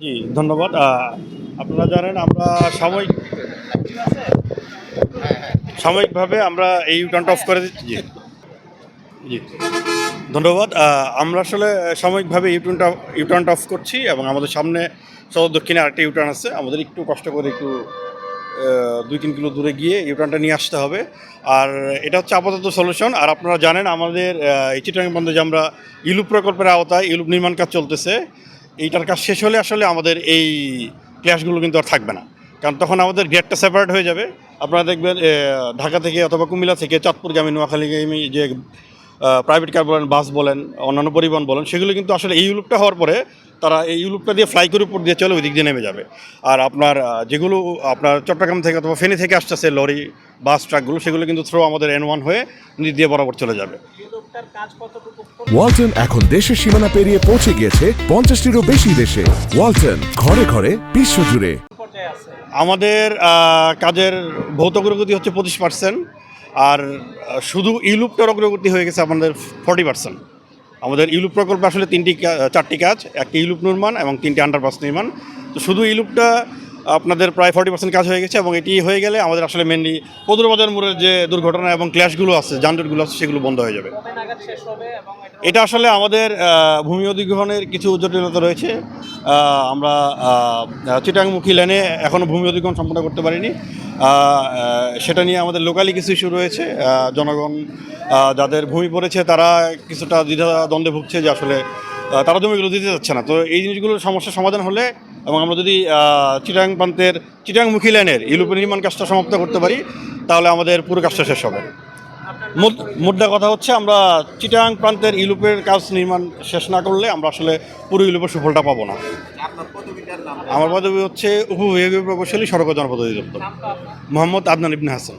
জি, ধন্যবাদ। আপনারা জানেন আমরা সাময়িক সাময়িকভাবে আমরা এই ইউটার্নটা অফ করে দিচ্ছি। জি জি, ধন্যবাদ। আমরা আসলে সাময়িকভাবে ইউটার্নটা ইউটার্নটা অফ করছি এবং আমাদের সামনে সদর দক্ষিণে আরেকটা ইউটার্ন আছে। আমাদের একটু কষ্ট করে একটু দুই তিন কিলো দূরে গিয়ে ইউটার্নটা নিয়ে আসতে হবে। আর এটা হচ্ছে আপাতত সলিউশন আর আপনারা জানেন আমাদের চিটাং বন্ধে যে আমরা ইলুপ প্রকল্পের আওতায় ইলুপ নির্মাণ কাজ চলতেছে। এইটার কাজ শেষ হলে আসলে আমাদের এই ক্লাসগুলো কিন্তু আর থাকবে না। কারণ তখন আমাদের গেটটা সেপারেট হয়ে যাবে। আপনারা দেখবেন ঢাকা থেকে অথবা কুমিল্লা থেকে চাঁদপুরগামী নোয়াখালীগামী যে প্রাইভেট কার বলেন বাস বলেন, অন্যান্য পরিবহন বলেন, সেগুলো কিন্তু আসলে এই ইউলুপটা হওয়ার পরে তারা এই ইউলুপটা দিয়ে ফ্লাই করে উপর দিয়ে চলে ওই দিক দিয়ে নেমে যাবে। আর আপনার যেগুলো, আপনার চট্টগ্রাম থেকে অথবা ফেনী থেকে আসতেছে লরি বাস ট্রাকগুলো সেগুলো কিন্তু থ্রো আমাদের এন ওয়ান হয়ে নদী দিয়ে বরাবর চলে যাবে। ওয়ালটন এখন দেশের সীমানা পেরিয়ে পৌঁছে গিয়েছে পঞ্চাশটিরও বেশি দেশে। ওয়ালটন ঘরে ঘরে বিশ্বজুড়ে। আমাদের কাজের ভৌত অগ্রগতি হচ্ছে পঁচিশ পার্সেন্ট আর শুধু ইউলুপটার অগ্রগতি হয়ে গেছে আমাদের ফর্টি পার্সেন্ট আমাদের ইউলুপ প্রকল্পে আসলে তিনটি কা- চারটি কাজ একটি ইউলুপ নির্মাণ এবং তিনটি আন্ডারপাস নির্মাণ। তো শুধু ইউলুপটা আপনাদের প্রায় ফর্টি পার্সেন্ট কাজ হয়ে গেছে এবং এটি হয়ে গেলে আমাদের আসলে মেনলি পদুরবাজার মোড়ের যে দুর্ঘটনা এবং ক্ল্যাশগুলো আছে, যানজটগুলো আছে, সেগুলো বন্ধ হয়ে যাবে। এটা আসলে আমাদের ভূমি অধিগ্রহণের কিছু জটিলতা রয়েছে। আমরা চিটাংমুখী লেনে এখনও ভূমি অধিগ্রহণ সম্পন্ন করতে পারিনি। সেটা নিয়ে আমাদের লোকালি কিছু ইস্যু রয়েছে। জনগণ যাদের ভূমি পড়েছে, তারা কিছুটা দ্বিধা দ্বন্দ্বে ভুগছে যে আসলে তারা জমিগুলো দিতে যাচ্ছে না। তো এই জিনিসগুলোর সমস্যার সমাধান হলে এবং আমরা যদি চিটাং প্রান্তের চিটাংমুখী লেনের ইউরোপের নির্মাণ কাজটা সমাপ্ত করতে পারি, তাহলে আমাদের পুরো কাজটা শেষ হবে। মোদ- মোদ্দা কথা হচ্ছে আমরা চিটাং প্রান্তের ইউরোপের কাজ নির্মাণ শেষ না করলে আমরা আসলে পুরো ইউরোপের সুফলটা পাবো না। আমার পদবি হচ্ছে উপবিভাগীয় প্রকৌশলী সড়ক জনপদ অধিদপ্তর। মোহাম্মদ আদনান ইবনে হাসান।